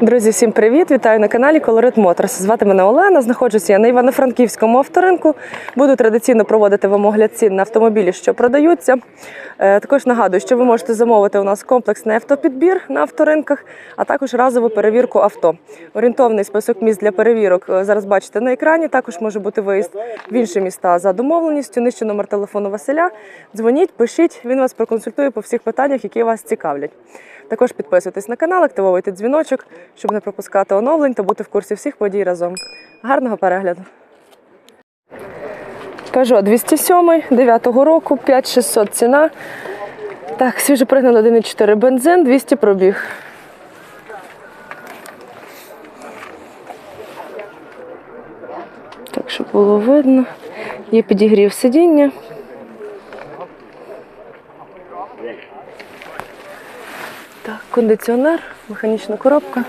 Друзі, всім привіт! Вітаю на каналі Colorit Motors. Звати мене Олена. Знаходжуся я на Івано-Франківському авторинку. Буду традиційно проводити вам огляд цін на автомобілі, що продаються. Е, Також нагадую, що ви можете замовити у нас комплексний автопідбір на авторинках, а також разову перевірку авто. Орієнтовний список місць для перевірок е, зараз бачите на екрані. Також може бути виїзд в інші міста за домовленістю. Нижче номер телефону Василя. Дзвоніть, пишіть, він вас проконсультує по всіх питаннях, які вас цікавлять. Також підписуйтесь на канал, активовуйте дзвіночок, щоб не пропускати оновлень та бути в курсі всіх подій разом. Гарного перегляду! Peugeot 207 9 року, 5600 ціна. Так, свіжопригнаний 1,4 бензин, 200 пробіг. Так, щоб було видно. Є підігрів сидіння. Так, кондиціонер, механічна коробка.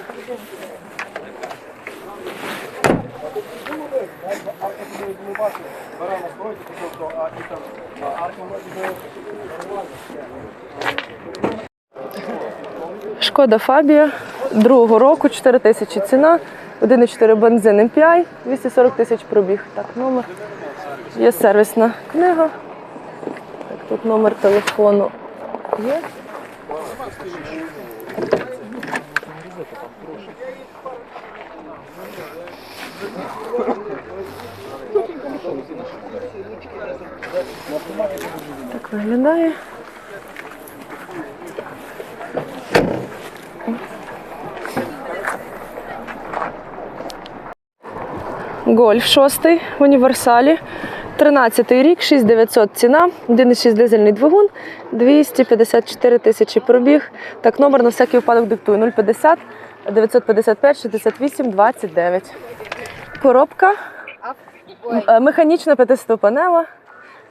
Шкода Фабія другого року, 4 тисячі ціна, 1,4 бензин MPI, 240 тисяч пробіг. Так, номер. Є сервісна книга. Так, тут номер телефону є. Так виглядає. Гольф 6 в універсалі. 13 рік, 6900 ціна, 1,6 дизельний двигун, 254 тисячі пробіг. Так, номер на всякий випадок диктую 050 955 68 29. Коробка е, механічна п'ятиступенева.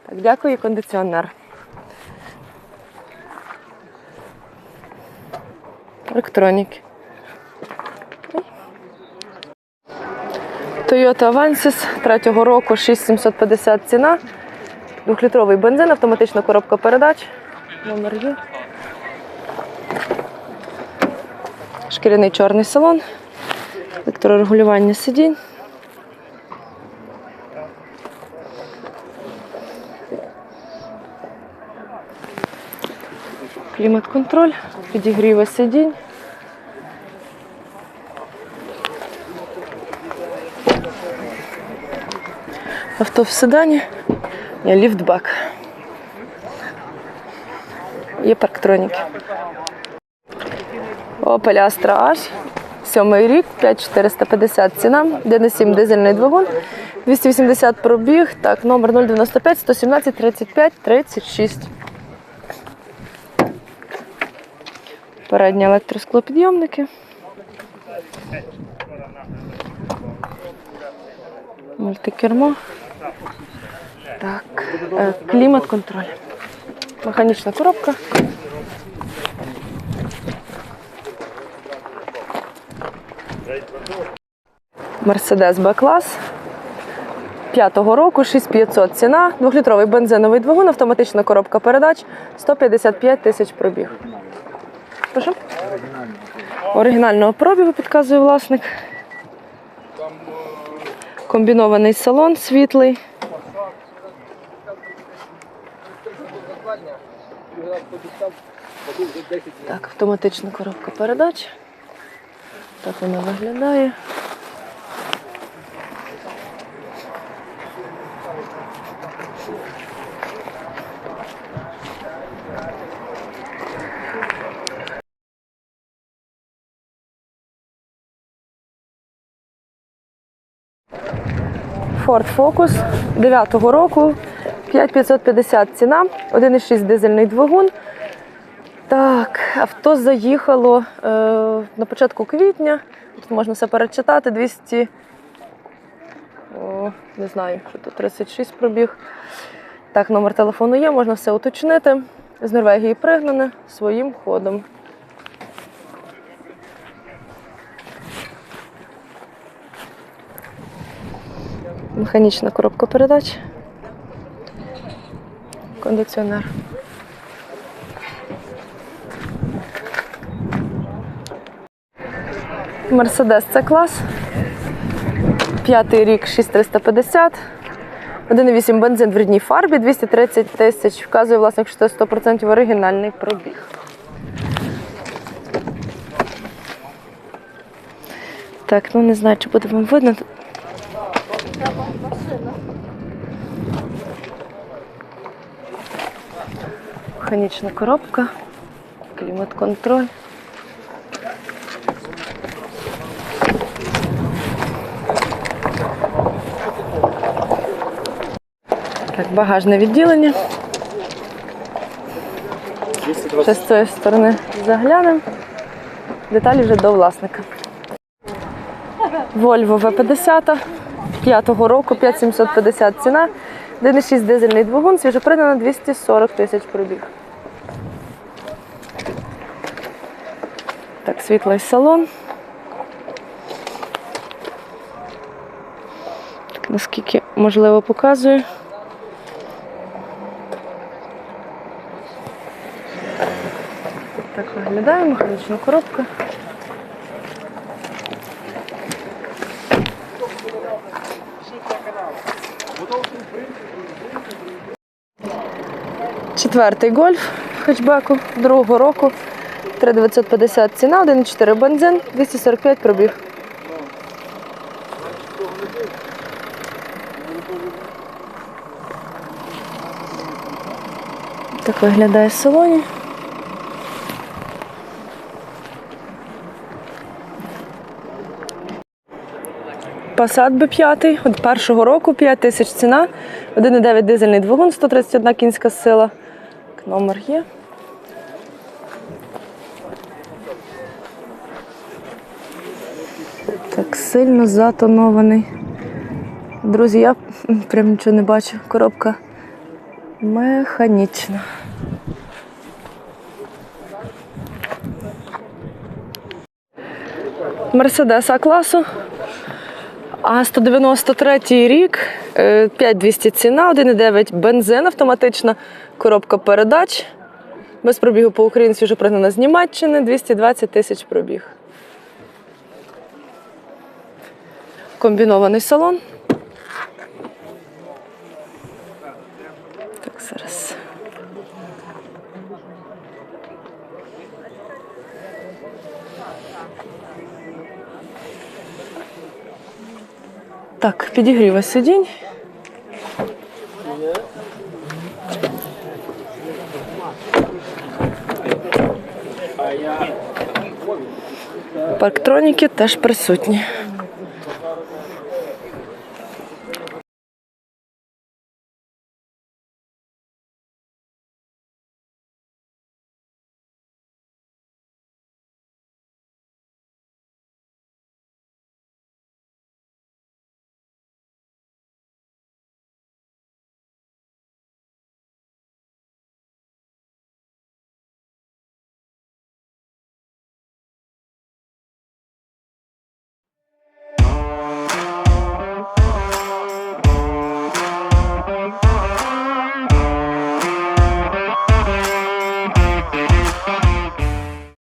Так, дякую, кондиціонер. Електроніки. Toyota Avensis третього року 6750 ціна. Двохлітровий бензин, автоматична коробка передач. Номер є. Шкіряний чорний салон. Електрорегулювання сидінь. Клімат-контроль, підігріви сидінь. Авто в седані, ліфтбак. Є парктроніки. Opel Astra H. Сьомий рік, 5450 ціна, 1,7 дизельний двигун, 280 пробіг, так, номер 095 117 35 36. Передні електросклопідйомники. Мультикермо. Так, е, клімат-контроль. Механічна коробка. Мерседес Б-клас. П'ятого року, 6500 ціна, двохлітровий бензиновий двигун, автоматична коробка передач, 155 тисяч пробіг. Прошу? Оригінального пробігу підказує власник. Комбінований салон світлий. Так, автоматична коробка передач. Так вона виглядає. Ford Focus 9 року, 5550 ціна, 1,6 дизельний двигун. Так, авто заїхало е, на початку квітня. Тут можна все перечитати. 200, о, не знаю, що тут 36 пробіг. Так, номер телефону є, можна все уточнити. З Норвегії пригнане своїм ходом. Механічна коробка передач. Кондиціонер. Мерседес це клас. П'ятий рік 6350. 1,8 бензин в рідній фарбі, 230 тисяч. Вказує власник, що це 100% оригінальний пробіг. Так, ну не знаю, чи буде вам видно. Механічна коробка, клімат-контроль. Так, багажне відділення. Ще з цієї сторони заглянемо. Деталі вже до власника. Volvo V50 5-го року, 5750 ціна. 1,6 дизельний двигун, свіжопридана 240 тисяч пробіг. Так, світлий салон. Наскільки можливо показую. Так виглядає механічна коробка. Четвертий гольф хетчбеку другого року. 3950 ціна, 1,4 бензин, 245 пробіг. Так виглядає в салоні. Passat B5 від першого року 5 тисяч ціна, 1,9 дизельний двигун, 131 кінська сила. Номер є. Так, сильно затонований. Друзі, я прям нічого не бачу. Коробка механічна. Мерседес А класу. А 193 рік, е, 5200 ціна, 1,9 бензин, автоматична коробка передач. Без пробігу по Україні вже пригнана з Німеччини, 220 тисяч пробіг. Комбінований салон. Так, зараз. Так, підігріва сидінь. Парктроніки теж присутні.